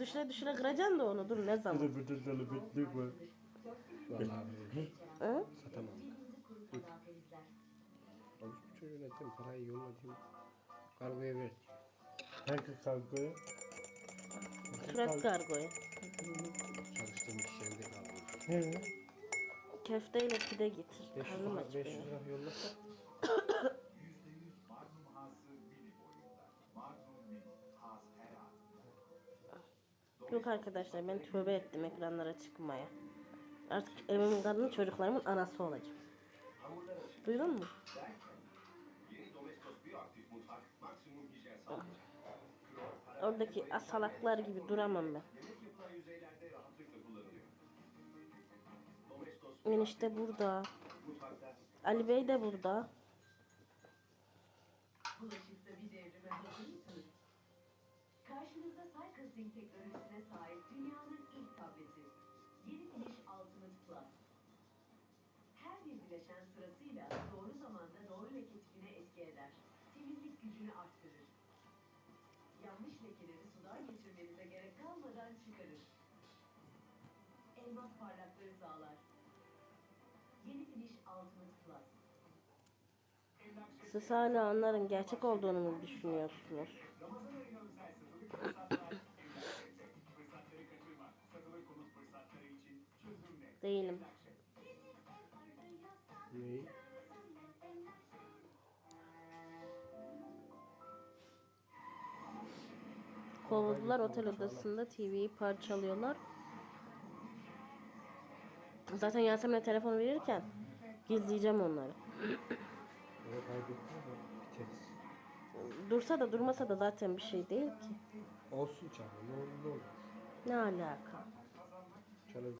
Düşüre düşüre kıracaksın da onu. Dur ne zaman? Bir de böyle bitlik var. Vallahi Hı? satamam. Avuç buçuğu yönettim. Parayı yollayayım. Kargoya ver. Hangi kavgaya? Fırat kargoyu. Çalıştığım iş yerinde kaldım. He. Köfteyle pide getir. 500 Karnım lira, aç 500 benim. lira yollasa. Yok arkadaşlar ben tövbe ettim ekranlara çıkmaya. Artık evimin kadını çocuklarımın anası olacağım. Duydun mu? Oradaki asalaklar gibi duramam ben. Enişte burada. Ali Bey de burada. Cycasting teknolojisine sahip dünyanın ilk tableti. Yeni Finish Ultimate Plus. Her bir bileşen sırasıyla doğru zamanda doğru leke tipine etki eder. Temizlik gücünü arttırır. Yanlış lekeleri sudan geçirmenize gerek kalmadan çıkarır. Elmas parlaklığı sağlar. Yeni Finish Ultimate Plus. Siz hala onların gerçek olduğunu mu düşünüyorsunuz? Değilim. Neyi? Kovuldular otel odasında TV'yi parçalıyorlar. Zaten Yasemin'e telefon verirken gizleyeceğim onları. Dursa da durmasa da zaten bir şey değil ki. Olsun canım. Ne olur ne olur. Ne alaka?